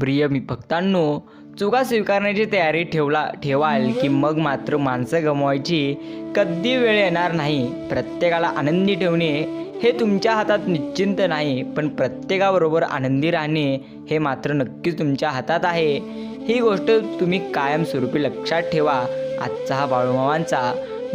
प्रिय मी भक्तांनो चुका स्वीकारण्याची तयारी ठेवला ठेवाल की मग मात्र माणसं गमवायची कधी वेळ येणार नाही. प्रत्येकाला आनंदी ठेवणे हे तुमच्या हातात निश्चिंत नाही पण प्रत्येकाबरोबर आनंदी राहणे हे मात्र नक्कीच तुमच्या हातात आहे. ही गोष्ट तुम्ही कायमस्वरूपी लक्षात ठेवा. आजचा हा बाळूमामांचा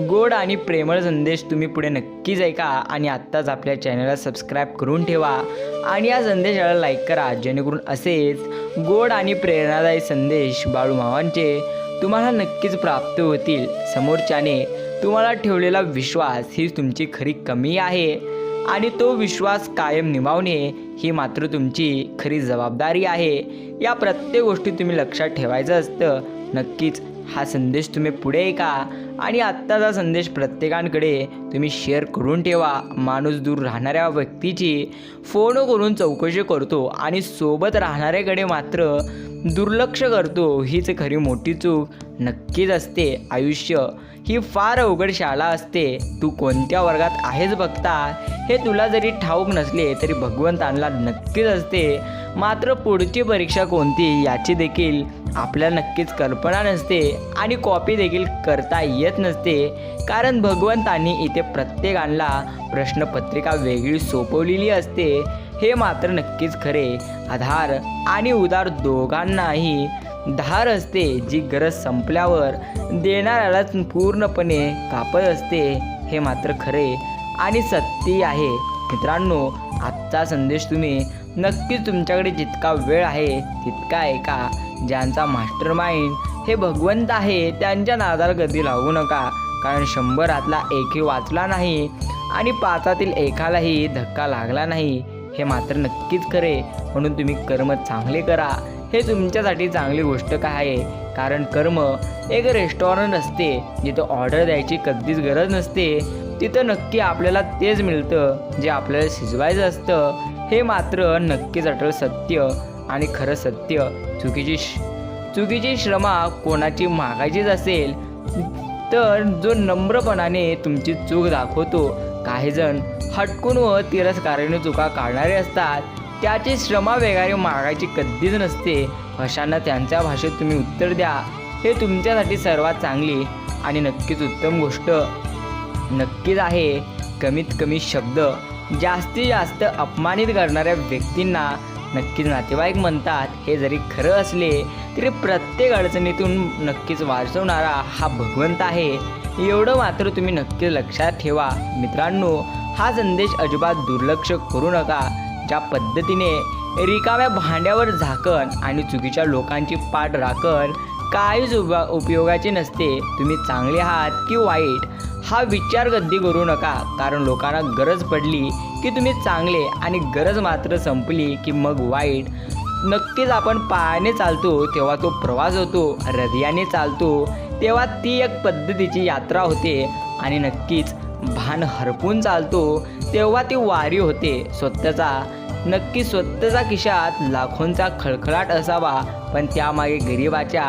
गोड आणि प्रेमळ संदेश तुम्ही पुढे नक्कीच ऐका आणि आत्ताच आपल्या चॅनलला सबस्क्राईब करून ठेवा. आणि या संदेशाला लाईक करा जेणेकरून असेच गोड आणि प्रेरणादायी संदेश बाळूमामांचे तुम्हाला नक्कीच प्राप्त होतील. समोरच्याने तुम्हाला ठेवलेला विश्वास हीच तुमची खरी कमी आहे आणि तो विश्वास कायम निभावणे ही मात्र तुमची खरी जबाबदारी आहे. या प्रत्येक गोष्टी तुम्ही लक्षात ठेवायचं असतं. नक्कीच हा संदेश तुम्ही पुढे ऐका आणि आत्ताचा संदेश प्रत्येकांकडे तुम्ही शेअर करून ठेवा. माणूस दूर राहणाऱ्या व्यक्तीची फोन करून चौकशी करतो आणि सोबत राहणाऱ्याकडे मात्र दुर्लक्ष करतो. हीच खरी मोठी चूक नक्कीच असते. आयुष्य ही फार अवघड शाळा असते. तू कोणत्या वर्गात आहेस बघता? हे तुला जरी ठाऊक नसले तरी भगवंतांना नक्कीच असते. मात्र पुढची परीक्षा कोणती याची देखील आपल्या नक्कीच कल्पना नसते आणि कॉपी देखील करता येत नसते. कारण भगवंतांनी इथे प्रत्येकाला प्रश्नपत्रिका वेगळी सोपवलेली असते. हे मात्र नक्कीच खरे. आधार आणि उदार दोघांनाही धार असते जी गरज संपल्यावर देणाऱ्यालाच पूर्णपणे कापत असते. हे मात्र खरे आणि सत्य आहे. मित्रांनो आजचा संदेश तुम्ही नक्कीच तुमच्याकडे जितका वेळ आहे तितका ऐका ज्यांचा मास्टर माइंड हे भगवंत आहे त्यांच्या नादाला कधी लागू नका. कारण शंभरातला एकही वाचला नाही आणि पाचातील एकालाही धक्का लागला नाही हे मात्र नक्कीच खरे. म्हणून तुम्ही कर्म चांगले करा. हे तुमच्यासाठी चांगली गोष्ट काय आहे? कारण कर्म एक रेस्टॉरंट असते. जिथं ऑर्डर द्यायची कधीच गरज नसते. तिथं नक्की आपल्याला तेच मिळतं जे आपल्याला शिजवायचं असतं. हे मात्र नक्कीच अटळ सत्य आणि खरं सत्य. चुकीची श चुकीची श्रमा कोणाची मागायचीच असेल तर जो नम्रपणाने तुमची चूक दाखवतो. काहीजण हटकून व तिरस्काराने चुका काढणारे असतात. त्याची श्रमा वेगाने मागायची कधीच नसते. अशांना त्यांच्या भाषेत तुम्ही उत्तर द्या. हे तुमच्यासाठी सर्वात चांगली आणि नक्कीच उत्तम गोष्ट. नक्कीच आहे कमीत कमी शब्द. जास्तीत जास्त अपमानित करणाऱ्या व्यक्तींना नक्कीच नातेवाईक म्हणतात हे जरी खरं असले तरी प्रत्येक अडचणीतून नक्कीच वाचवणारा हा भगवंत आहे. एवढं मात्र तुम्ही नक्कीच लक्षात ठेवा. मित्रांनो हा संदेश अजिबात दुर्लक्ष करू नका. ज्या पद्धतीने रिकाम्या भांड्यावर झाकण आणि चुकीच्या लोकांची पाठ राखण काहीच उभा उपयोगाचे नसते. तुम्ही चांगले आहात की वाईट हा विचार गद्दी करू नका. कारण लोकांना गरज पडली की तुम्ही चांगले आणि गरज मात्र संपली की मग वाईट. नक्कीच आपण पायाने चालतो तेव्हा तो प्रवास होतो हृदयाने चालतो तेव्हा ती एक पद्धतीची यात्रा होते. आणि नक्कीच भान हरपून चालतो तेव्हा ती वारी होते. स्वतःचा नक्की स्वतःचा खिशात लाखोंचा खळखळाट असावा. पण त्यामागे गरिबाच्या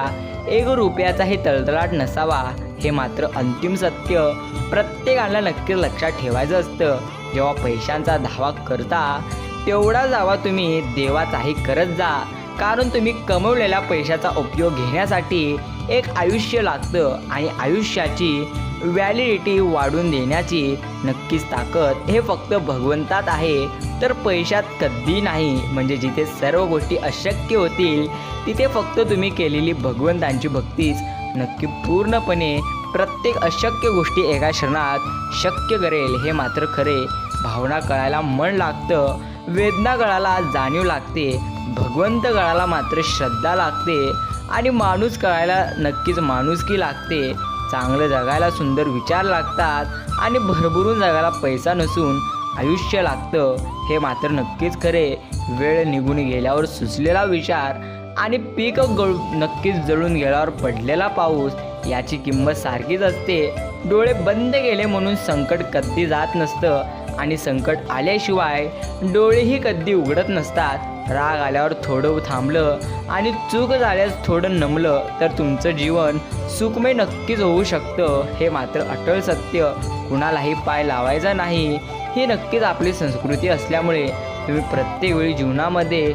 एक रुपयाचाही तळतळाट नसावा हे मात्र अंतिम सत्य. प्रत्येकाला नक्कीच लक्षात ठेवायचं असतं. जेव्हा पैशांचा धावा करता तेवढा जावा तुम्ही. देवाचाही करत जा. कारण तुम्ही कमवलेल्या पैशाचा उपयोग घेण्यासाठी एक आयुष्य लागतं आणि आयुष्याची व्हॅलिडिटी वाढून देण्याची नक्कीच ताकद हे फक्त भगवंतात आहे. तर पैशात कधी नाही म्हणजे जिथे सर्व गोष्टी अशक्य होतील तिथे फक्त तुम्ही केलेली भगवंतांची भक्तीच नक्की पूर्णपणे प्रत्येक अशक्य गोष्टी एका क्षणात शक्य करेल हे मात्र खरे. भावना कळायला मन लागतं वेदना गळाला जाणीव लागते भगवंत गळाला मात्र श्रद्धा लागते आणि माणूस कळायला नक्कीच माणुसकी लागते. चांगलं जगायला सुंदर विचार लागतात आणि भरभरून जगायला पैसा नसून आयुष्य लागतं हे मात्र नक्कीच खरे. वेळ निघून गेल्यावर सुचलेला विचार आणि पीक गळ नक्कीच जळून गेल्यावर पडलेला पाऊस याची किंमत सारखीच असते. डोळे बंद केले म्हणून संकट कधी जात नसतं आणि संकट आल्याशिवाय डोळेही कधी उघडत नसतात. राग आल्यावर थोडं थांबलं आणि चूक झाल्यास थोडं नमलं तर तुमचं जीवन सुखमय नक्कीच होऊ शकतं. हे मात्र अटल सत्य. कुणालाही पाय लावायचा नाही. ही नक्कीच आपली संस्कृती असल्यामुळे तुम्ही प्रत्येक वेळी जीवनामध्ये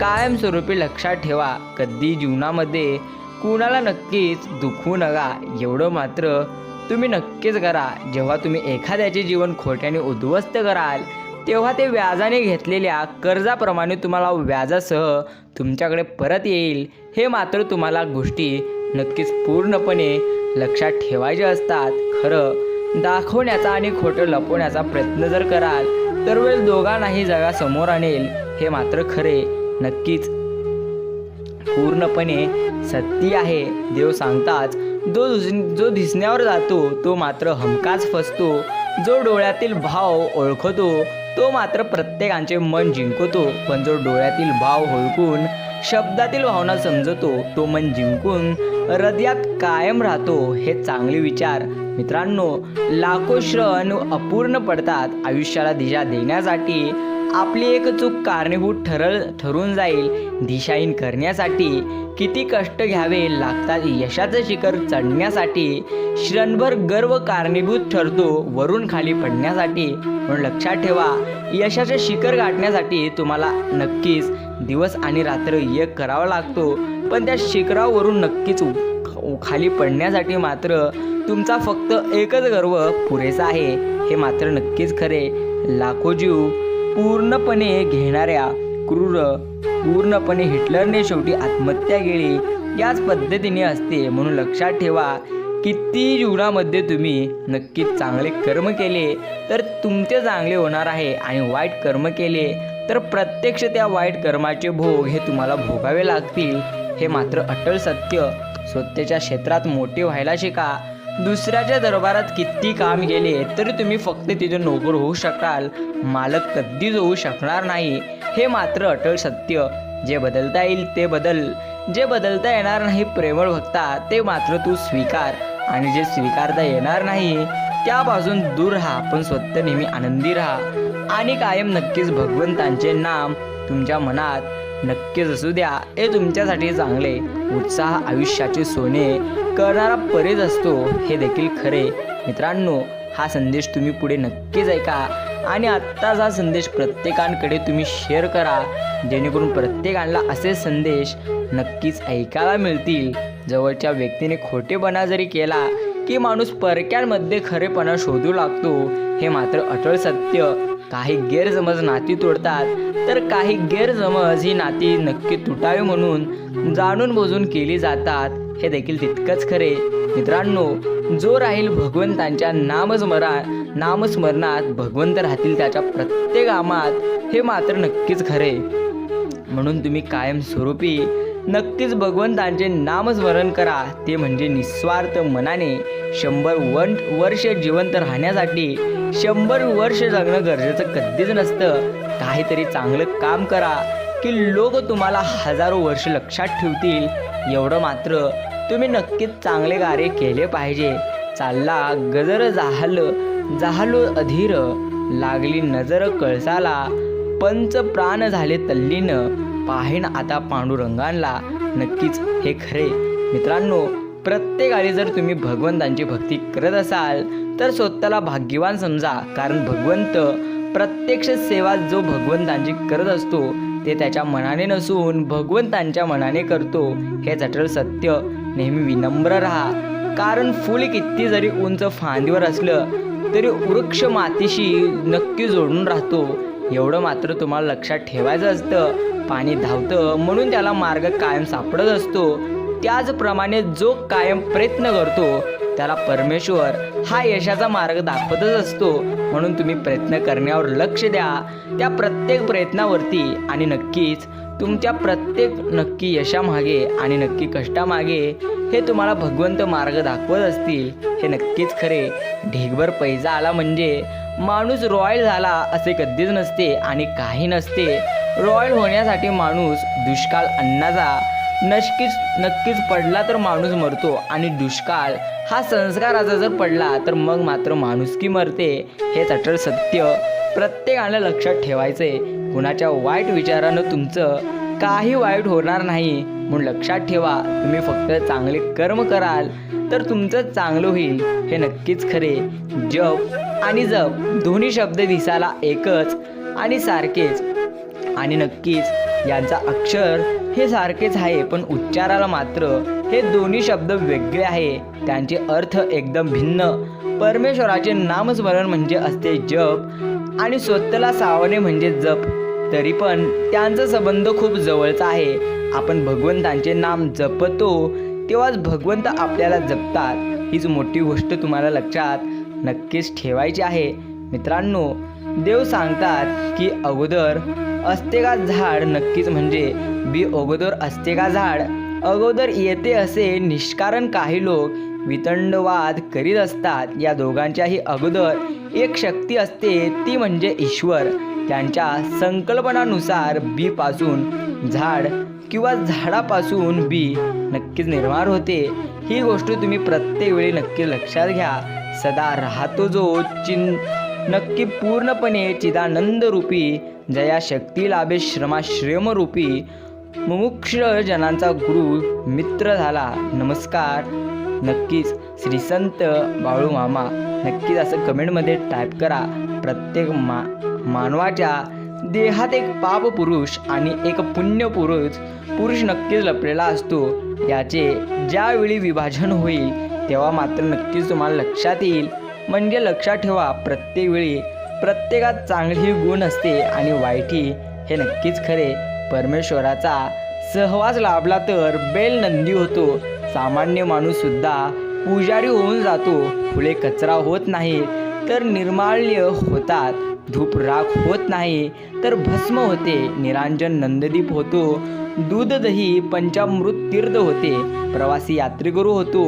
कायमस्वरूपी लक्षात ठेवा. कधी जीवनामध्ये कुणाला नक्कीच दुखू नका एवढं मात्र तुम्ही नक्कीच करा. जेव्हा तुम्ही एखाद्याचे जीवन खोट्याने उद्ध्वस्त कराल तेव्हा ते व्याजाने घेतलेल्या कर्जाप्रमाणे तुम्हाला व्याजासह तुमच्याकडे परत येईल. हे मात्र तुम्हाला गोष्टी नक्कीच पूर्णपणे लक्षात ठेवायचे असतात. खरं दाखवण्याचा आणि खोटं लपवण्याचा प्रयत्न जर कराल तर वेळ दोघांनाही जगासमोर आणेल. हे मात्र खरे नक्कीच पूर्णपणे सत्य आहे. देव सांगताच जो दुस- जो दिसण्यावर जातो तो मात्र हमकाच फसतो. जो डोळ्यातील भाव ओळखतो तो मात्र प्रत्येकांचे मन जिंकतो पण जो डोळ्यातील भाव होळकून शब्दातील भावना समजतो तो मन जिंकून हृदयात कायम राहतो हे चांगले विचार. मित्रांनो लाखो श्रण अपूर्ण पडतात आयुष्याला दिशा देण्यासाठी. आपली एक चूक कारणीभूत ठरल ठरून जाईल. दिशाहीन करण्यासाठी किती कष्ट घ्यावे लागतात यशाचं शिखर चढण्यासाठी क्षणभर गर्व कारणीभूत ठरतो वरून खाली पडण्यासाठी. म्हणून लक्षात ठेवा यशाचे शिखर गाठण्यासाठी तुम्हाला नक्कीच दिवस आणि रात्र एक करावा लागतो. पण त्या शिखरावरून नक्कीच उ- खाली पडण्यासाठी मात्र तुमचा फक्त एकच गर्व पुरेसा आहे. हे मात्र नक्कीच खरे. लाखो जीव पूर्णपणे घेणाऱ्या क्रूर पूर्णपणे हिटलरने शेवटी आत्महत्या केली. याच पद्धतीने असते म्हणून लक्षात ठेवा किती जीवनामध्ये तुम्ही नक्कीच चांगले कर्म केले तर तुमचे चांगले होणार आहे आणि वाईट कर्म केले तर प्रत्यक्ष त्या वाईट कर्माचे भोग हे तुम्हाला भोगावे लागतील. हे मात्र अटल सत्य. स्वतःच्या क्षेत्रात मोठे व्हायला शिका. दुसऱ्याच्या दरबारात किती काम केले तरी तुम्ही फक्त तिथे नोकर होऊ शकाल. मालक कधीच होऊ शकणार नाही. हे मात्र अटल सत्य. जे बदलता येईल ते बदल. जे बदलता येणार नाही प्रेमळ भक्ता ते मात्र तू स्वीकार. आणि जे स्वीकारता येणार नाही त्यापासून दूर राहा. पण स्वतः नेहमी आनंदी राहा. आणि कायम नक्कीच भगवंतांचे नाम तुमच्या मनात. नक्कीच असू द्या. हे तुमच्यासाठी चांगले उत्साह आयुष्याचे सोने करणारा परेज असतो हे देखील खरे. मित्रांनो हा संदेश तुम्ही पुढे नक्कीच ऐका आणि आत्ताच हा संदेश प्रत्येकांकडे तुम्ही शेअर करा. जेणेकरून प्रत्येकाला असे संदेश नक्कीच ऐकायला मिळतील. जवळच्या व्यक्तीने खोटेपणा जरी केला की माणूस परक्यांमध्ये खरेपणा शोधू लागतो हे मात्र अटळ सत्य. काही गैरसमज नाती तोडतात तर काही गैरसमज ही नाती नक्की तुटावी म्हणून जाणून बुजून केली जातात. हे देखील तितकंच खरे. मित्रांनो जो राहील भगवंतांच्या नामस्मरा नामस्मरणात भगवंत राहतील त्याच्या प्रत्येक कामात हे मात्र नक्कीच खरे. म्हणून तुम्ही कायमस्वरूपी नक्कीच भगवंतांचे नामस्मरण करा. ते म्हणजे निस्वार्थ मनाने शंभर वन वर्ष जिवंत राहण्यासाठी शंभर वर्ष जगणं गरजेचं कधीच नसतं. काहीतरी चांगलं काम करा की लोक तुम्हाला हजारो वर्ष लक्षात ठेवतील. एवढं मात्र तुम्ही नक्कीच चांगले कार्य केले पाहिजे. चालला गजर जाहल जाहलो अधीर. लागली नजर कळसाला. पंच प्राण झाले तल्लीनं. पाहिण आता पांडुरंगांना नक्कीच हे खरे. मित्रांनो प्रत्येकाने जर तुम्ही भगवंतांची भक्ती करत असाल तर स्वतःला भाग्यवान समजा. कारण भगवंत प्रत्यक्ष सेवा जो भगवंतांची करत असतो ते त्याच्या मनाने नसून भगवंतांच्या मनाने करतो. हे जटल सत्य. नेहमी विनम्र राहा. कारण फूल किती जरी उंच फांदीवर असलं तरी वृक्ष मातीशी नक्की जोडून राहतो. एवढं मात्र तुम्हाला लक्षात ठेवायचं असतं. पाणी धावतं म्हणून त्याला मार्ग कायम सापडत असतो. त्याचप्रमाणे जो कायम प्रयत्न करतो त्याला परमेश्वर हा यशाचा मार्ग दाखवतच असतो. म्हणून तुम्ही प्रयत्न करण्यावर लक्ष द्या. त्या प्रत्येक प्रयत्नावरती आणि नक्कीच तुमच्या प्रत्येक नक्की यशामागे आणि नक्की कष्टामागे हे तुम्हाला भगवंत मार्ग दाखवत असतील. हे नक्कीच खरे. ढेगभर पैसा आला म्हणजे माणूस रॉयल झाला असे कधीच नसते आणि काही नसते. रॉयल होण्यासाठी माणूस दुष्काळ अन्नाचा नक्कीच नक्कीच पडला तर माणूस मरतो आणि दुष्काळ हा संस्काराचा जर पडला तर मग मात्र माणुसकी मरते. हेच अटळ सत्य प्रत्येकानं लक्षात ठेवायचं आहे कुणाच्या वाईट विचारानं तुमचं काही वाईट होणार नाही. म्हणून लक्षात ठेवा तुम्ही फक्त चांगले कर्म कराल तर तुमचं चांगलं होईल. हे नक्कीच खरे. जप आणि जप दोन्ही शब्द दिसायला एकच आणि सारखेच. आणि नक्कीच यांचा अक्षर हे सारखेच आहे पण उच्चाराला मात्र हे दोन्ही शब्द वेगळे आहे. त्यांचे अर्थ एकदम भिन्न. परमेश्वराचे नामस्मरण म्हणजे असते जप आणि स्वतःला सावणे म्हणजे जप. तरी पण त्यांचा संबंध खूप जवळचा आहे. आपण भगवंतांचे नाम जपतो तेव्हाच भगवंत आपल्याला जपतात. हीच मोठी गोष्ट तुम्हाला लक्षात नक्कीच ठेवायची आहे. मित्रांनो देव सांगतात की अगोदर असते का झाड नक्कीच म्हणजे बी अगोदर असते का झाड. अगोदर येते असे निष्कारण काही लोक वितंडवाद करीत असतात. या दोघांच्याही अगोदर एक शक्ती असते ती म्हणजे ईश्वर. त्यांच्या संकल्पनानुसार बी पासून झाड किंवा झाडापासून बी नक्कीच निर्माण होते. ही गोष्ट तुम्ही प्रत्येक वेळी नक्की लक्षात घ्या. सदा राहतो जो चिन नक्की पूर्णपणे चिदानंद रूपी जया शक्ती लाभे श्रमाश्रम रूपी मुमुक्ष जनांचा गुरु मित्र झाला. नमस्कार. नक्कीच श्री संत बाळू मामा नक्कीच असं कमेंटमध्ये टाईप करा. प्रत्येक मा मानवाच्या देहात एक पाप पुरुष आणि एक पुण्य पुरुष पुरुष नक्कीच लपलेला असतो. याचे ज्यावेळी विभाजन होईल तेव्हा मात्र नक्कीच तुम्हाला लक्षात येईल. म्हणजे लक्षात ठेवा प्रत्येक वेळी प्रत्येकात चांगली गुण असते आणि वाईटही हे नक्कीच खरे. परमेश्वराचा सहवास लाभला तर बेल नंदी होतो. सामान्य माणूस सुद्धा पुजारी होऊन जातो. फुले कचरा होत नाही तर निर्माल्य होतात. धूप राख होत नाही तर भस्म होते. निरांजन नंददीप होतो. दूध दही पंचामृत तीर्थ होते. प्रवासी यात्रेकरू होतो.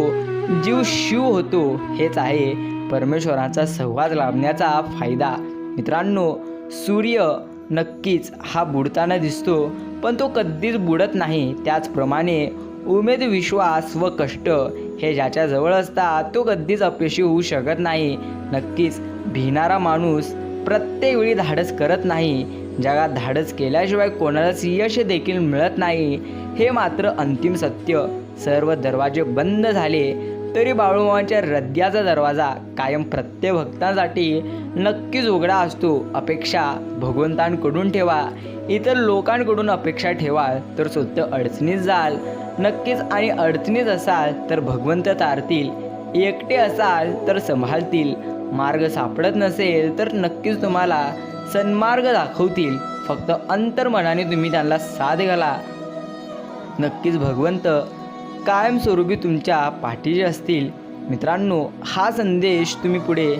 जीव शिव होतो. हेच आहे परमेश्वराचा सहवास लाभण्याचा फायदा. मित्रांनो सूर्य नक्कीच हा बुडताना दिसतो पण तो कधीच बुडत नाही. त्याचप्रमाणे उमेद विश्वास व कष्ट हे ज्याच्याजवळ असतात तो कधीच अपयशी होऊ शकत नाही. नक्कीच भिणारा माणूस प्रत्येक वेळी धाडस करत नाही. जगात धाडस केल्याशिवाय कोणालाच यश देखील मिळत नाही. हे मात्र अंतिम सत्य. सर्व दरवाजे बंद झाले. तरी बाळूमामाच्या रद्याचा दरवाजा कायम प्रत्येक भक्तांसाठी नक्कीच उघडा असतो. अपेक्षा भगवंतांकडून ठेवा. इतर लोकांकडून अपेक्षा ठेवा तर स्वतः अडचणीत जाल. नक्कीच आणि अडचणीत असाल तर भगवंत तारतील. एकटे असाल तर संभाळतील. मार्ग सापडत नसेल तर नक्कीच तुम्हाला सन्मार्ग दाखवतील. फक्त अंतर्मनाने तुम्ही त्यांना साथ घाला. नक्कीच भगवंत कायमस्वरूपी तुमच्या पाठीशी असतील. मित्रांनो हा संदेश तुम्ही पुढे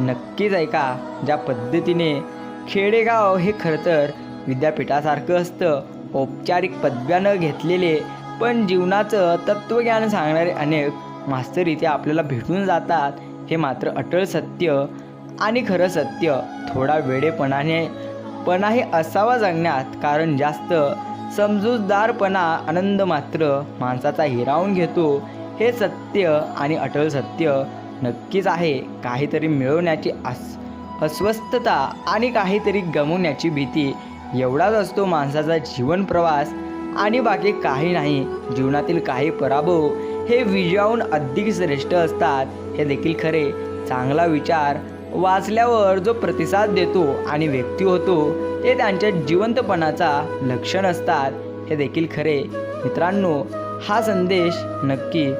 नक्कीच ऐका. ज्या पद्धतीने खेडेगाव हे खरं तर विद्यापीठासारखं असतं. औपचारिक पदव्या न घेतलेले पण जीवनाचं तत्त्वज्ञान सांगणारे अनेक मास्तर इथे आपल्याला भेटून जातात. हे मात्र अटळ सत्य आणि खरं सत्य. थोडा वेडेपणाने पणाही असावा जगण्यात कारण जास्त समजूतदारपणा आनंद मात्र माणसाचा हिरावून घेतो. हे सत्य आणि अटळ सत्य नक्कीच आहे. काहीतरी मिळवण्याची अस अस्वस्थता आणि काहीतरी गमवण्याची भीती. एवढाच असतो माणसाचा जीवन प्रवास. आणि बाकी काही नाही. जीवनातील काही पराभव हे विजयाहून अधिक श्रेष्ठ असतात. हे देखील खरे. चांगला विचार वाचल्यावर जो प्रतिसाद देतो आणि व्यक्ती होतो ते त्यांच्या जिवंतपणाचा लक्षण असतात. हे देखील खरे. मित्रांनो हा संदेश नक्की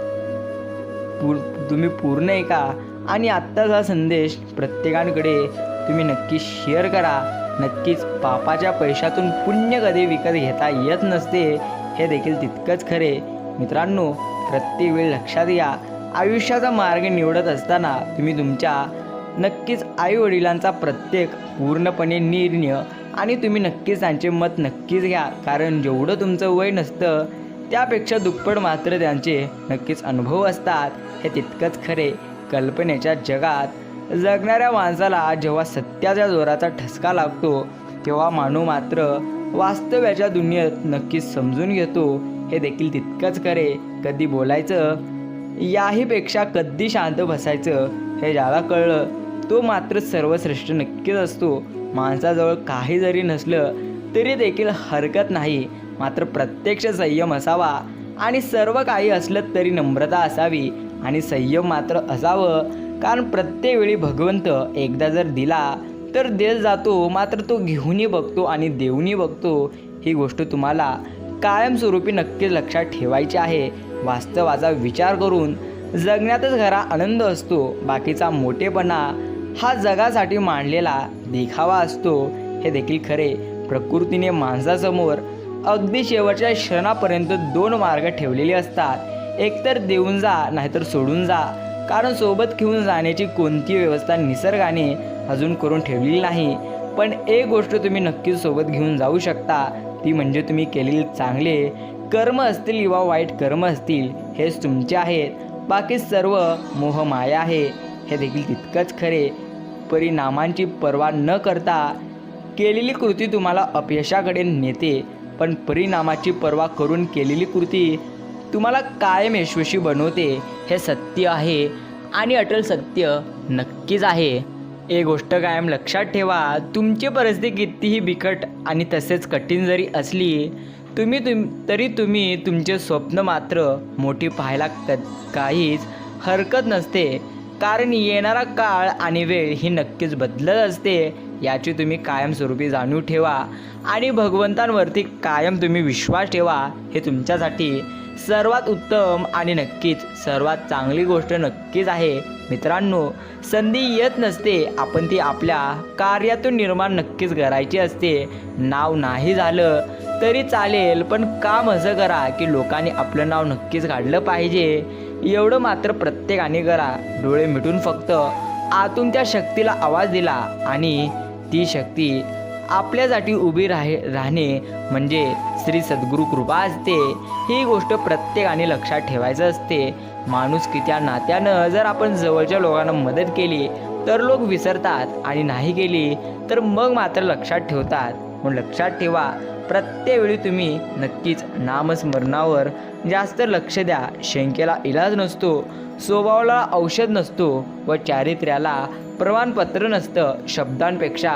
पूर तुम्ही पूर्ण ऐका आणि आत्ताच हा संदेश प्रत्येकांकडे तुम्ही नक्की शेअर करा. नक्कीच पापाच्या पैशातून पुण्य कधी विकत घेता येत नसते हे देखील तितकंच खरे. मित्रांनो प्रत्येक वेळ लक्षात घ्या. आयुष्याचा मार्ग निवडत असताना तुम्ही तुमच्या नक्कीच आई वडिलांचा प्रत्येक पूर्णपणे निर्णय आणि तुम्ही नक्कीच त्यांचे मत नक्कीच घ्या. कारण जेवढं तुमचं वय नसतं त्यापेक्षा दुप्पट मात्र त्यांचे नक्कीच अनुभव असतात. हे तितकंच खरे. कल्पनेच्या जगात जगणाऱ्या माणसाला जेव्हा सत्याच्या जोराचा ठसका लागतो तेव्हा माणू मात्र वास्तव्याच्या दुनियेत नक्कीच समजून घेतो. हे देखील तितकंच खरे. कधी बोलायचं? याहीपेक्षा कधी शांत बसायचं हे ज्याला कळलं तो मात्र सर्वश्रेष्ठ नक्कीच असतो. माणसाजवळ काही जरी नसलं तरी देखील हरकत नाही. मात्र प्रत्यक्ष संयम असावा आणि सर्व काही असलं तरी नम्रता असावी आणि संयम मात्र असावं. कारण प्रत्येक वेळी भगवंत एकदा जर दिला तर देत जातो मात्र तो घेऊनही बघतो आणि देऊनही बघतो. ही गोष्ट तुम्हाला कायमस्वरूपी नक्कीच लक्षात ठेवायची आहे. वास्तवाचा विचार करून जगण्यातच खरा आनंद असतो बाकीचा मोठेपणा हा जगासाठी मांडलेला देखावा असतो. हे देखील खरे. प्रकृतीने माणसासमोर अगदी शेवटच्या क्षणापर्यंत दोन मार्ग ठेवलेले असतात. एकतर देऊन जा नाहीतर सोडून जा. कारण सोबत घेऊन जाण्याची कोणती व्यवस्था निसर्गाने अजून करून ठेवलेली नाही. पण एक गोष्ट तुम्ही नक्कीच सोबत घेऊन जाऊ शकता. ती म्हणजे तुम्ही केलेले चांगले कर्म असतील किंवा वाईट कर्म असतील हेच तुमचे आहेत. बाकी सर्व मोहमाया आहे. हे देखील तितकंच खरे. परिणामांची पर्वा न करता केलेली कृती तुम्हाला अपयशाकडे नेते. पण परिणामाची पर्वा करून केलेली कृती तुम्हाला कायम यशस्वी बनवते. हे सत्य आहे आणि अटल सत्य नक्कीच आहे. एक गोष्ट कायम लक्षात ठेवा. तुमची परिस्थिती कितीही बिकट आणि तसेच कठीण जरी असली तुम्ही तुम तरी तुम्ही तुमचे स्वप्न मात्र मोठी पाहायला क काहीच हरकत नसते. कारण येणारा काळ आणि वेळ ही नक्कीच बदलत असते याची तुम्ही कायमस्वरूपी जाणीव ठेवा. आणि भगवंतांवरती कायम तुम्ही विश्वास ठेवा हे तुमच्यासाठी सर्वात उत्तम आणि नक्कीच सर्वात चांगली गोष्ट नक्कीच आहे. मित्रांनो संधी येत नसते आपण ती आपल्या कार्यातून निर्माण नक्कीच करायची असते. नाव नाही झालं तरी चालेल पण काम असं करा की लोकांनी आपलं नाव नक्कीच काढलं पाहिजे. एवढं मात्र प्रत्येकाने करा. डोळे मिटून फक्त आतून त्या शक्तीला आवाज दिला आणि ती शक्ती आपल्यासाठी उभी राहे राहणे म्हणजे श्री सद्गुरू कृपा असते. ही गोष्ट प्रत्येकाने लक्षात ठेवायचं असते. माणूस की त्या नात्यानं जर आपण जवळच्या लोकांना मदत केली तर लोक विसरतात आणि नाही केली तर मग मात्र लक्षात ठेवतात. म्हणून लक्षात ठेवा प्रत्येक वेळी तुम्ही नक्कीच नामस्मरणावर जास्त लक्ष द्या. शंकेला इलाज नसतो स्वभावाला औषध नसतो व चारित्र्याला प्रमाणपत्र नसतं शब्दांपेक्षा.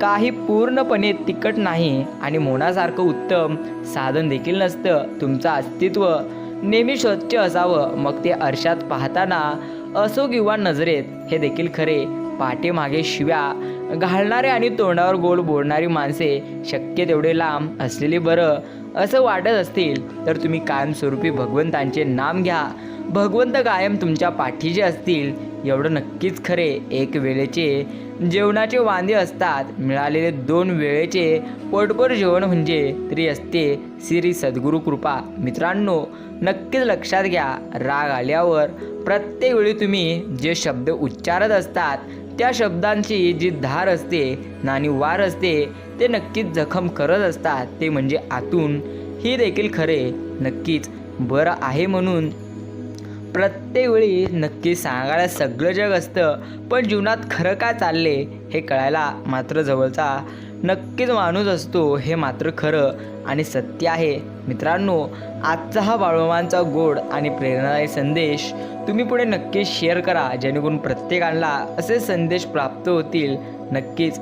काही पूर्णपणे तिकट नाही आणि मोनासारखं उत्तम साधन देखील नसतं तुमचं अस्तित्व. नेहमी स्वच्छ असावं. मग ते आरशात पाहताना असो किंवा नजरेत हे देखील खरे. पाठीमागे शिव्या. घालणारे आणि तोंडावर गोल बोलणारी माणसे शक्य तेवढे लांब असलेले बरं. असं वाटत असतील तर तुम्ही कायमस्वरूपी भगवंतांचे नाम घ्या. भगवंत कायम तुमच्या पाठीचे असतील. एवढं नक्कीच खरे. एक वेळेचे जेवणाचे वांदे असतात. मिळालेले दोन वेळेचे पोटभर जेवण म्हणजे तरी असते. श्री सद्गुरू कृपा. मित्रांनो नक्कीच लक्षात घ्या. राग आल्यावर प्रत्येक वेळी तुम्ही जे शब्द उच्चारत असतात त्या शब्दांची जी धार असते नाणी वार असते ते नक्कीच जखम करत असतात. ते म्हणजे आतून ही देखील खरे. नक्कीच बरं आहे म्हणून प्रत्येक वेळी नक्की सांगायला सगळं जग असतं पण जीवनात खरं काय चालले हे कळायला मात्र जवळचा नक्कीच माणूस असतो हे मात्र खरं आणि सत्य आहे. मित्रांनो आजचा हा बाळोमांचा गोड आणि प्रेरणादायी संदेश तुम्ही पुढे नक्कीच शेअर करा जेणेकरून प्रत्येकाला असे संदेश प्राप्त होतील. नक्कीच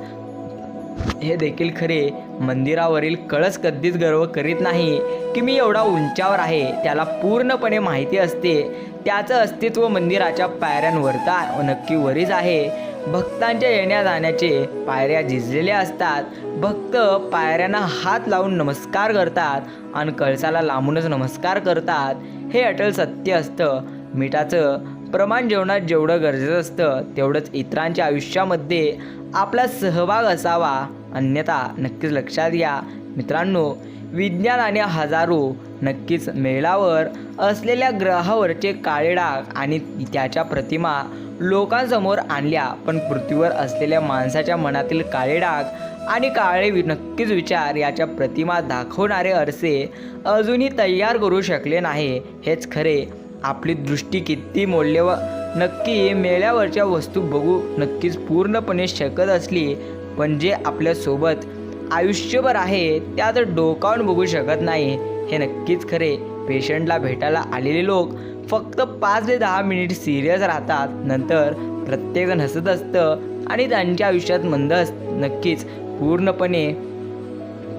हे देखील खरे. मंदिरावरील कळस कधीच गर्व करीत नाही. की मी एवढा उंचावर आहे त्याला पूर्णपणे माहिती असते. त्याचं अस्तित्व मंदिराच्या पायऱ्यांवरता नक्की वरीच आहे. भक्तांच्या येण्या जाण्याचे पायऱ्या झिजलेल्या असतात. भक्त पायऱ्यांना हात लावून नमस्कार करतात आणि कळसाला लांबूनच नमस्कार करतात. हे अटल सत्य असतं. मिठाचं प्रमाण जेवणात जेवढं गरजेचं असतं तेवढंच इतरांच्या आयुष्यामध्ये आपला सहभाग असावा. अन्यथा नक्कीच लक्षात घ्या. मित्रांनो विज्ञान आणि हजारो नक्कीच मेळावर असलेल्या ग्रहावरचे काळे डाग आणि त्याच्या प्रतिमा लोकांसमोर आणल्या. पण पृथ्वीवर असलेल्या माणसाच्या मनातील काळे डाग आणि काळे वि नक्कीच विचार याच्या प्रतिमा दाखवणारे अरसे अजूनही तयार करू शकले नाही. हेच खरे. आपली दृष्टी किती मौल्य व नक्की मेळ्यावरच्या वस्तू बघू नक्कीच पूर्णपणे शकत असली. पण जे आपल्यासोबत आयुष्यभर आहे त्यात डोकावून बघू शकत नाही. हे नक्कीच खरे. पेशंटला भेटायला आलेले लोक फक्त पाच ते दहा मिनिट सिरियस राहतात. नंतर प्रत्येकजण हसत असतं आणि त्यांच्या आयुष्यात मंद अस नक्कीच पूर्णपणे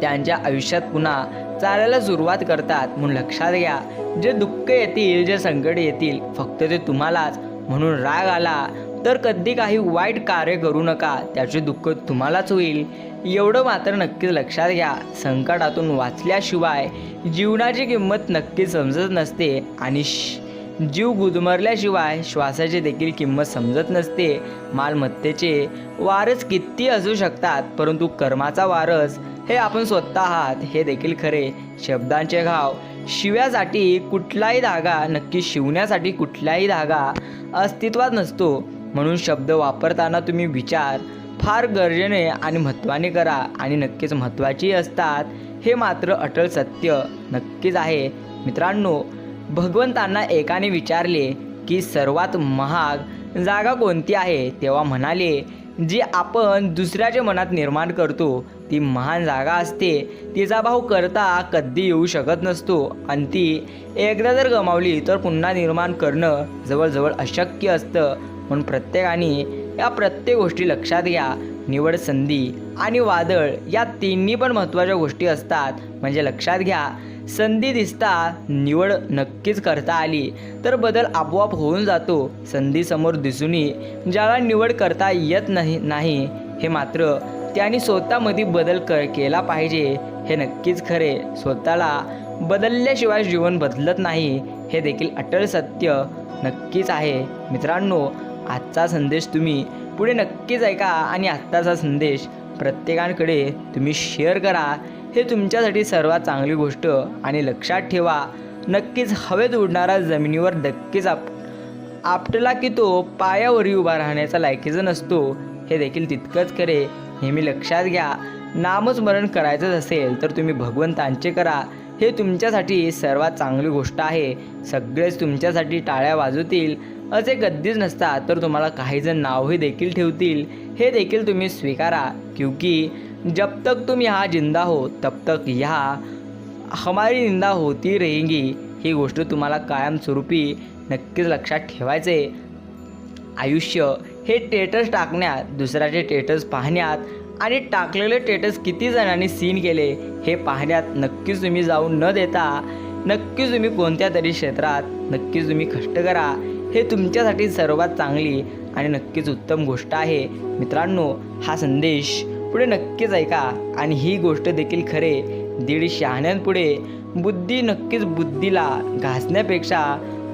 त्यांच्या आयुष्यात पुन्हा चालायला सुरुवात करतात. म्हणून लक्षात घ्या जे दुःख येतील जे संकट येतील फक्त ते तुम्हालाच. म्हणून राग आला तर कधी काही वाईट कार्य करू नका. त्याचे दुःख तुम्हालाच होईल. एवढं मात्र नक्कीच लक्षात घ्या. संकटातून वाचल्याशिवाय जीवनाची किंमत नक्कीच समजत नसते. आणि जीव गुदमरल्याशिवाय श्वासाची देखील किंमत समजत नसते. मालमत्तेचे वारस किती असू शकतात परंतु कर्माचा वारस हे आपण स्वतः आहात हे देखील खरे. शब्दांचे घाव शिव्यासाठी कुठलाही धागा नक्की शिवण्यासाठी कुठलाही धागा अस्तित्वात नसतो. म्हणून शब्द वापरताना तुम्ही विचार फार गरजेने आणि महत्त्वाने करा आणि नक्कीच महत्त्वाची असतात. हे मात्र अटल सत्य नक्कीच आहे. मित्रांनो भगवंतांना एकाने विचारले की सर्वात महाग जागा कोणती आहे? तेव्हा म्हणाले जी आपण दुसऱ्याच्या मनात निर्माण करतो ती महान जागा असते. तिचा भाव करता कधी येऊ शकत नसतो. आणि ती एकदा जर गमावली तर पुन्हा निर्माण करणं जवळजवळ अशक्य असतं. म्हणून प्रत्येकाने या प्रत्येक गोष्टी लक्षात घ्या. निवड संधी आणि वादळ या तिन्ही पण महत्त्वाच्या गोष्टी असतात. म्हणजे लक्षात घ्या संधी दिसता निवड नक्कीच करता आली तर बदल आपोआप होऊन जातो. संधी समोर दिसूनही ज्याला निवड करता येत नाही नाही हे मात्र त्यांनी स्वतःमध्ये बदल क केला पाहिजे हे नक्कीच खरे. स्वतःला बदलल्याशिवाय जीवन बदलत नाही हे देखील अटल सत्य नक्कीच आहे. मित्रांनो आजचा संदेश तुम्ही पुढे नक्कीच ऐका आणि आत्ताचा संदेश प्रत्येकाकडे तुम्ही शेअर करा. हे तुमच्यासाठी सर्वात चांगली गोष्ट आणि लक्षात ठेवा. नक्कीच हवेत उडणारा जमिनीवर नक्कीच आप आपटला की तो पायावरही उभा राहण्याचा लायकीचा नसतो. हे देखील तितकंच खरे. नेहमी लक्षात घ्या. नामस्मरण करायचंच असेल तर तुम्ही भगवंतांचे करा. हे तुमच्यासाठी सर्वात चांगली गोष्ट आहे. सगळेच तुमच्यासाठी टाळ्या वाजवतील. असे कधीच नसतात तर तुम्हाला काही जण नावही देखील ठेवतील. हे देखील तुम्ही स्वीकारा क्योंकि जब तक तुम यहाँ जिंदा हो तब तक यहाँ हमारी निंदा होती रहेंगी. ही गोष्ट तुम्हाला कायमस्वरूपी नक्कीच लक्षात ठेवायचे. आयुष्य हे टेटस टाकण्यात दुसऱ्याचे टेटस पाहण्यात आणि टाकलेले टेटस किती जणांनी सीन केले हे पाहण्यात नक्कीच तुम्ही जाऊन न देता नक्कीच तुम्ही कोणत्या तरी क्षेत्रात नक्कीच तुम्ही कष्ट करा. हे तुमच्यासाठी सर्वात चांगली आणि नक्कीच उत्तम गोष्ट आहे. मित्रांनो हा संदेश पुढे नक्कीच ऐका. आणि ही गोष्ट देखील खरे. दीड शहाण्यांपुढे बुद्धी नक्कीच बुद्धीला घासण्यापेक्षा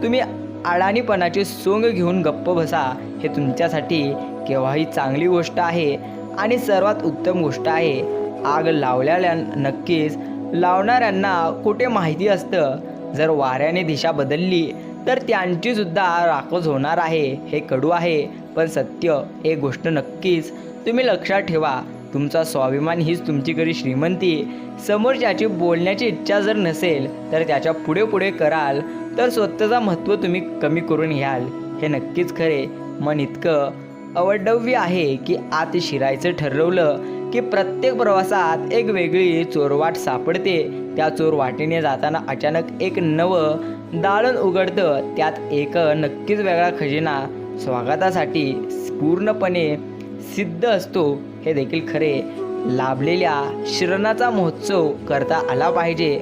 तुम्ही अडाणीपणाचे सोंग घेऊन गप्प बसा. हे तुमच्यासाठी केव्हाही चांगली गोष्ट आहे आणि सर्वात उत्तम गोष्ट आहे. आग लावल्याल्या नक्कीच लावणाऱ्यांना कुठे माहिती असतं? जर वाऱ्याने दिशा बदलली तर त्यांची सुद्धा होणार आहे हे कडू आहे. पण सत्य हे गोष्ट नक्कीच. तुम्ही लक्षात ठेवा तुमचा स्वाभिमान हीच तुमची खरी श्रीमंती. समोरच्याची बोलण्याची इच्छा जर नसेल तर त्याच्या पुढे पुढे कराल. तर स्वतःचा महत्त्व तुम्ही कमी करून घ्याल. हे नक्कीच खरे. मन इतकं अवडव्य आहे की आत शिरायचं ठरवलं की प्रत्येक प्रवासात एक वेगळी चोरवाट सापडते. त्या चोरवाटेने जाताना अचानक एक नवं दालन उघडतं. त्यात एक नक्कीच वेगळा खजिना स्वागतासाठी पूर्णपणे सिद्ध असतो. हे देखील खरे. लाभलेल्या शिरणाचा महोत्सव करता आला पाहिजे.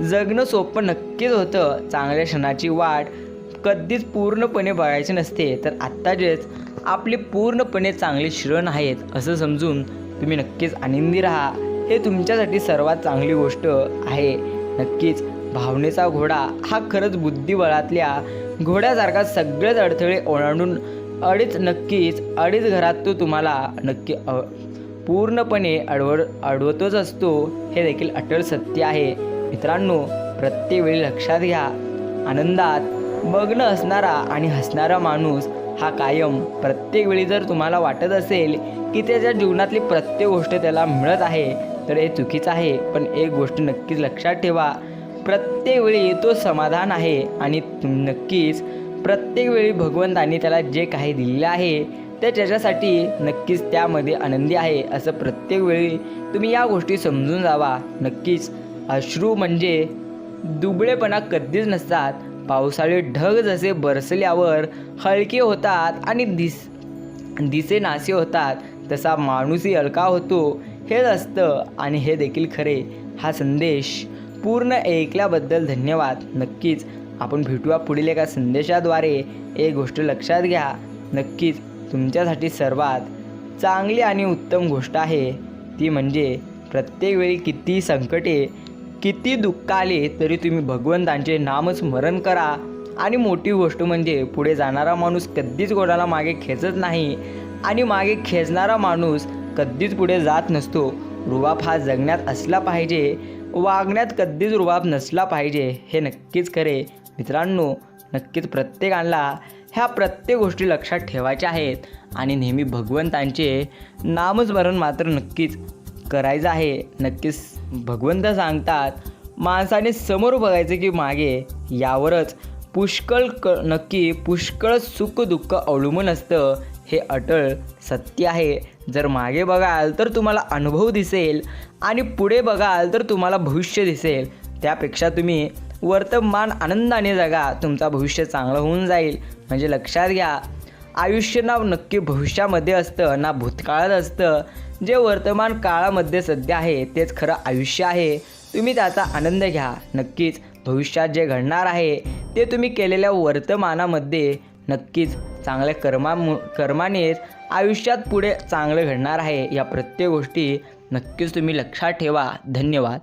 जगणं सोपं नक्कीच होतं. चांगल्या क्षणाची वाट कधीच पूर्णपणे बघायची नसते. तर आत्ताचेच आपले पूर्णपणे चांगले शिरण आहेत असं समजून तुम्ही नक्कीच आनंदी राहा. हे तुमच्यासाठी सर्वात चांगली गोष्ट आहे. नक्कीच भावनेचा घोडा हा खरंच बुद्धिबळातल्या घोड्यासारखा सगळेच अडथळे ओलांडून अडीच नक्कीच अडीच घरात तो तुम्हाला नक्की पूर्णपणे अडवड अडवतोच असतो हे देखील अटल सत्य आहे. मित्रांनो प्रत्येक वेळी लक्षात घ्या आनंदात मग्न असणारा आणि हसणारा माणूस हा कायम. प्रत्येक वेळी जर तुम्हाला वाटत असेल की त्याच्या जीवनातली प्रत्येक गोष्ट त्याला मिळत आहे तर हे चुकीचं आहे. पण एक गोष्ट नक्कीच लक्षात ठेवा प्रत्येक वेळी तो समाधान आहे आणि नक्कीच प्रत्येक वेळी भगवंताने त्याला जे काही दिलेलं आहे ते त्याच्यासाठी नक्कीच त्यामध्ये आनंदी आहे असं प्रत्येक वेळी तुम्ही या गोष्टी समजून जावा. नक्कीच अश्रू म्हणजे दुबळेपणा कधीच नसतात. पावसाळी ढग जसे बरसल्यावर हलके होतात आणि दिस दिसे नासे होतात तसा माणूसही हलका होतो. हेच असतं आणि हे देखील खरे. हा संदेश पूर्ण ऐकल्याबद्दल धन्यवाद. नक्कीच. आपण भेटूया पुढील एका संदेशाद्वारे. एक गोष्ट लक्षात घ्या. नक्कीच तुमच्यासाठी सर्वात चांगली आणि उत्तम गोष्ट आहे. ती म्हणजे प्रत्येक वेळी किती संकटे किती दुःख आले तरी तुम्ही भगवंतांचे नामस्मरण करा. आणि मोठी गोष्ट म्हणजे पुढे जाणारा माणूस कधीच कोणाला मागे खेचत नाही. आणि मागे खेचणारा माणूस कधीच पुढे जात नसतो. रुबाब हा जगण्यात असला पाहिजे. वागण्यात कधीच रुबाब नसला पाहिजे. हे नक्कीच खरे. मित्रांनो नक्कीच प्रत्येकाला ह्या प्रत्येक गोष्टी लक्षात ठेवायच्या आहेत आणि नेहमी भगवंतांचे नामस्मरण मात्र नक्कीच करायचं आहे. नक्कीच भगवंत सांगतात माणसाने समोर बघायचं की मागे यावरच पुष्कळ क नक्की पुष्कळ सुख दुःख अवलंबून असतं. हे अटळ सत्य आहे. जर मागे बघाल तर तुम्हाला अनुभव दिसेल आणि पुढे बघाल तर तुम्हाला भविष्य दिसेल. त्यापेक्षा तुम्ही वर्तमान आनंदाने जगा. तुमचा भविष्य चांगलं होऊन जाईल. म्हणजे लक्षात घ्या. आयुष्य ना नक्की भविष्यामध्ये असतं ना भूतकाळात असतं. जे वर्तमान काळामध्ये सध्या आहे तेच खरं आयुष्य आहे. तुम्ही त्याचा आनंद घ्या. नक्कीच भविष्यात जे घडणार आहे ते तुम्ही केलेल्या वर्तमानामध्ये नक्कीच चांगल्या कर्मा कर्मानेच आयुष्यात पुढे चांगलं घडणार आहे या प्रत्येक गोष्टी नक्कीच तुम्ही लक्षात ठेवा. धन्यवाद.